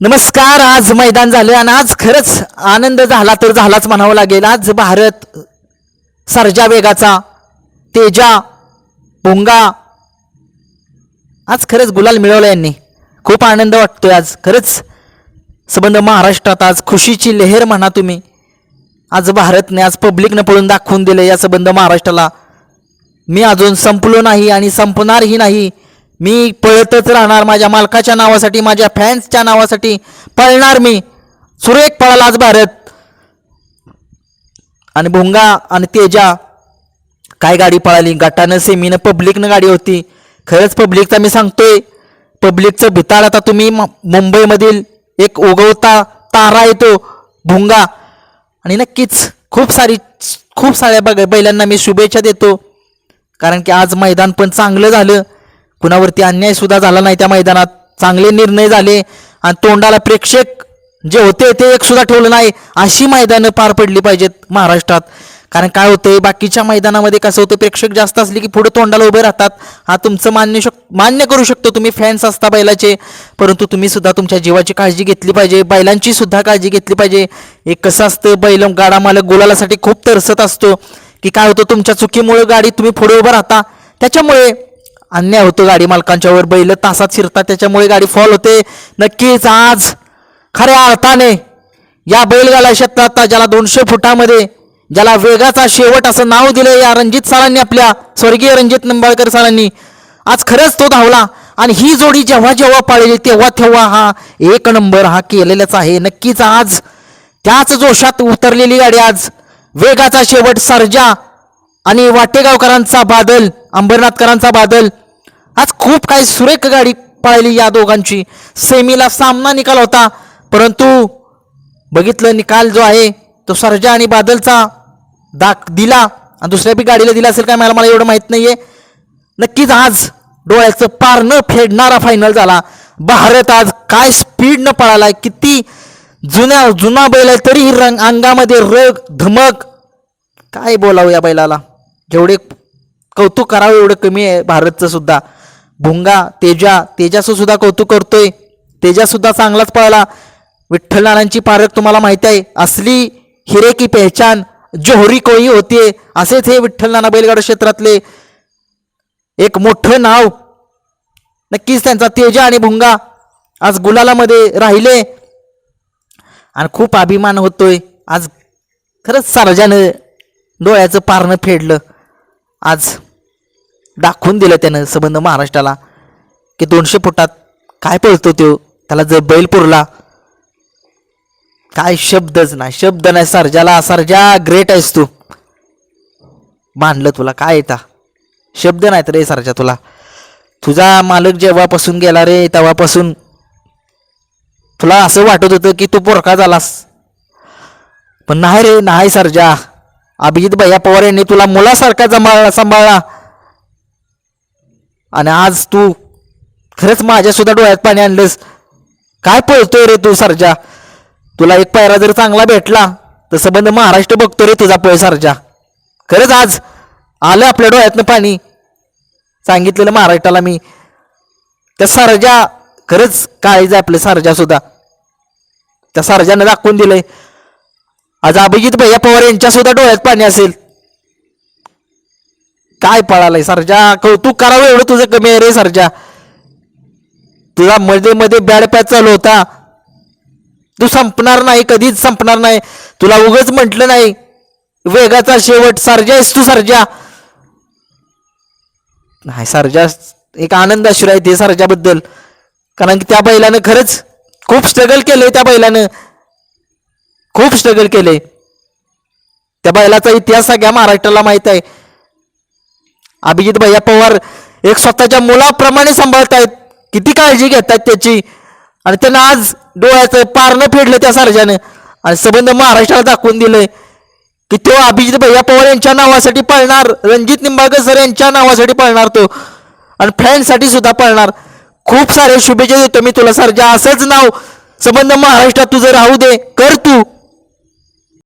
नमस्कार आज मैदान झालं आणि आज खरंच आनंद झाला तर झालाच म्हणावं लागेल. आज भारत सर्जा वेगाचा तेजा भोंगा. आज खरंच गुलाल मिळवला यांनी. खूप आनंद वाटतोय आज. खरंच संबंध महाराष्ट्रात आज खुशीची लहर म्हणा तुम्ही. आज भारतने आज पब्लिकनं पळून दाखवून दिलं या संबंध महाराष्ट्राला. मी अजून संपलो नाही आणि संपणारही नाही. मी पळतच राहणार माझ्या मालकाच्या नावासाठी माझ्या फॅन्सच्या नावासाठी. पळणार मी. सुरेख पळाला आज भारत. आणि भोंगा आणि तेजा काय गाडी पळाली? गटानं सेमीनं पब्लिकनं गाडी होती. खरंच पब्लिकचा मी सांगतोय पब्लिकचं भिताड आता तुम्ही म- मुंबईमधील एक उगवता तारा येतो भुंगा. आणि नक्कीच खूप सारी खूप साऱ्या बघ बैलांना मी शुभेच्छा देतो. कारण की आज मैदान पण चांगलं झालं. कुणावरती अन्याय सुद्धा झाला नाही त्या मैदानात. चांगले निर्णय झाले आणि तोंडाला प्रेक्षक जे होते ते एक सुद्धा ठेवलं नाही. अशी मैदानं पार पडली पाहिजेत महाराष्ट्रात. कारण काय होतंय बाकीच्या मैदानामध्ये कसं होतं प्रेक्षक जास्त असले की पुढे तोंडाला उभे राहतात. हा तुमचं मान्य शक मान्य करू शकतो तुम्ही फॅन्स असता बैलाचे. परंतु तुम्ही सुद्धा तुमच्या जीवाची काळजी घेतली पाहिजे बैलांची सुद्धा काळजी घेतली पाहिजे. एक कसं असतं बैल गाडा मालक गुलालासाठी खूप तरसत असतो. की काय होतं तुमच्या चुकीमुळे गाडी तुम्ही पुढे उभं राहता. त्याच्यामुळे अन्याय होतो गाडी मालकांच्यावर. बैल तासात शिरतात त्याच्यामुळे गाडी फॉल होते. नक्कीच आज खऱ्या अर्थाने या बैलगाला क्षेत्रात ज्याला दोनशे फुटामध्ये ज्याला वेगाचा शेवट असं नाव दिलं या रणजित सरांनी आपल्या स्वर्गीय रणजित निंबाळकर सरांनी. आज खरंच तो धावला आणि ही जोडी जेव्हा जेव्हा पाळली तेव्हा तेव्हा हा एक नंबर हा केलेलाच आहे. नक्कीच आज त्याच जोशात उतरलेली गाडी आज. वेगाचा शेवट सर्जा आणि वाटेगावकरांचा बादल अंबरनाथकरांचा बादल. आज खूप काही सुरेख गाडी पळाली या दोघांची. सेमीला सामना निकाल होता परंतु बघितलं निकाल जो आहे तो सर्जा आणि बादलचा दाख दिला. आणि दुसऱ्या बी गाडीला दिला असेल काय मला मला एवढं माहीत नाहीये. नक्कीच आज डोळ्याचं पार न फेडणारा फायनल झाला. भारत आज काय स्पीडनं पळालाय किती जुन्या जुना बैल आहे तरीही रंग अंगामध्ये रग धमक. काय बोलावं या बैलाला? जेवढे कौतुक करावं एवढं कमी आहे भारतचं सुद्धा. भुंगा तेजा तेजाचं सुद्धा कौतुक करतोय. तेजा सुद्धा चांगलाच पळाला. विठ्ठल नानांची पारख तुम्हाला माहिती आहे. असली हिरे की पहचान जोहरी कोई होते असेच हे विठ्ठल नाना बैलगाडा क्षेत्रातले एक मोठं नाव. नक्कीच त्यांचा तेजा आणि भुंगा आज गुलालामध्ये राहिले. आणि खूप अभिमान होतोय. आज खरंच सारजानं डोळ्याचं पारणं फेडलं. आज दाखवून दिलं त्यानं संबंध महाराष्ट्राला की दोनशे फुटात काय पळतो तो? त्याला जर बैल पुरला काय शब्दच नाही. शब्द नाही सर्जाला सर्जा ग्रेट आहेस तू. मानलं तुला काय येता? शब्द नाहीत रे सर्जा तुला. तुझा मालक जेव्हापासून गेला रे तेव्हापासून तुला असं वाटत होतं की तू पोरका झालास. पण नाही रे नाही सर्जा. अभिजित भैया पवार यांनी तुला मुलासारखा जमाळला सांभाळला. आणि आज तू खरंच माझ्या सुद्धा डोळ्यात पाणी आणलंस. काय पळतोय रे तू सरजा? तुला एक पायरा जर चांगला भेटला तर संबंध महाराष्ट्र बघतो रे तुझा पळ सरजा. खरंच आज आलं आपल्या डोळ्यातनं पाणी. सांगितलेलं महाराष्ट्राला मी. त्या सरजा खरंच काळीज आपलं सरजा सुद्धा त्या सरजानं दाखवून दिलंय. आज अभिजित भैया पवार यांच्या सुद्धा डोळ्यात पाणी असेल. काय पळालाय सरजा? कौतुक करावं एवढं तुझं कमी आहे रे सरजा. तुझा मध्ये मध्ये बॅड पॅच चालू होता. तू संपणार नाही कधीच संपणार नाही. तुला उगच म्हटलं नाही वेगाचा शेवट सरजा आहेस तू सरजा. नाही सरजा एक आनंद अश्रू आहे ते सर्जाबद्दल. कारण की त्या बैलानं खरंच खूप स्ट्रगल केलंय त्या बैलानं. खूप स्ट्रगल केले. त्या बैलाचा इतिहास सगळ्या महाराष्ट्राला माहीत आहे. अभिजित भैया पवार एक स्वतःच्या मुलाप्रमाणे सांभाळतायत. किती काळजी घेतात त्याची. आणि त्यांना आज डोळ्याचं पारणं फेडलं त्या सर्जानं. आणि संबंध महाराष्ट्राला दाखवून दिलंय. की तो अभिजित भैया पवार यांच्या नावासाठी पळणार. रणजित निंबाळकर सर यांच्या नावासाठी पळणार तो. आणि फॅनसाठी सुद्धा पळणार. खूप सारे शुभेच्छा देतो मी तुला सरजा. असंच नाव. संबंध महाराष्ट्रात तुझं राहू दे. कर तू.